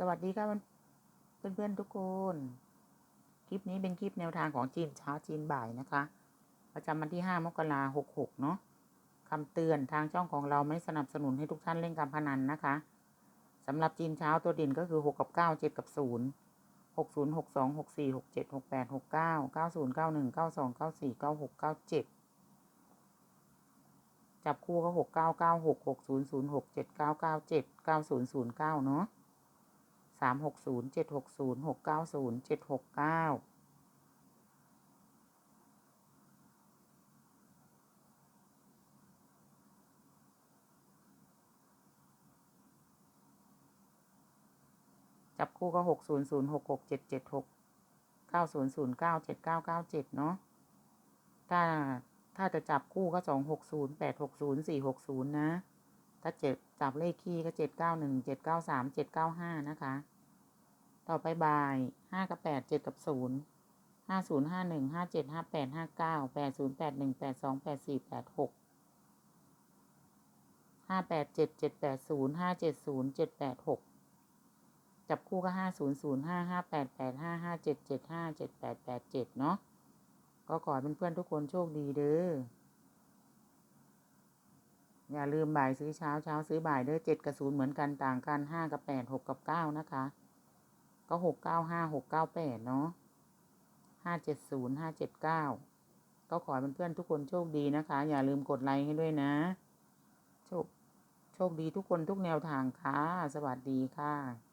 สวัสดีค่ะเพื่อนทุกคน คลิปนี้เป็นคลิปแนวทางของจีนเช้าจีนบ่ายนะคะ ประจำวันที่ 5 มกราคม66เนาะคำเตือนทางช่องของเราไม่สนับสนุนให้ทุกท่านเล่นการพนันนะคะสำหรับจีนเช้าตัวเด่นก็คือ 6 กับ 9 7 กับ 0 6 0 6 2 6 4 6 7 6 8 6 9 9 0 9 1 9 2 9 4 9 6 9 7จับคู่ก็หกเก้าเก้าหกหกศูนย์ศูนย์หกเจ็ดเก้าเก้าเจ็ดเก้าศูนย์ศูนย์เก้าเนาะ สามหกศูนย์เจ็ดหกศูนย์หกเก้าศูนย์เจ็ดหกเก้าจับคู่ก็หกศูนย์ศูนย์หกหกเจ็ดเจ็ดหกเก้าศูนย์ศูนย์เก้าเจ็ดเก้าเก้าเจ็ดเนาะ ถ้าถ้าจะจับคู่ก็สองหกศูนย์แปดหกศูนย์สี่หกศูนย์นะ ถ้าเจ็ดจับเลขคี่ก็เจ็ดเก้าหนึ่งเจ็ดเก้าสามเจ็ดเก้าห้านะคะ ต่อไปบ่ายห้ากับแปดเจ็ดกับศูนย์ห้าศูนย์ห้าหนึ่งห้าเจ็ดห้าแปดห้าเก้าแปดศูนย์แปดหนึ่งแปดสองแปดสี่แปดหกห้าแปดเจ็ดเจ็ดแปดศูนย์ห้าเจ็ดศูนย์เจ็ดแปดหกจับคู่ก็ห้าศูนย์ศูนย์ห้าห้าแปดแปดห้าห้าเจ็ดเจ็ดห้าเจ็ดแปดแปดเจ็ดเนาะก็ขอให้เพื่อนๆทุกคนโชคดีเด้อ อย่าลืมบ่ายซื้อเช้าเช้าซื้อบ่ายเด้อเจ็ดกับศูนย์เหมือนกันต่างกันห้ากับแปดหกกับเก้านะคะ ก็หกเก้าห้าหกเก้าแปดเนาะห้าเจ็ดศูนย์ห้าเจ็ดเก้าก็ขอให้เพื่อนๆทุกคนโชคดีนะคะ อย่าลืมกดไลค์ให้ด้วยนะ โชคโชคดีทุกคนทุกแนวทางค่ะ สวัสดีค่ะ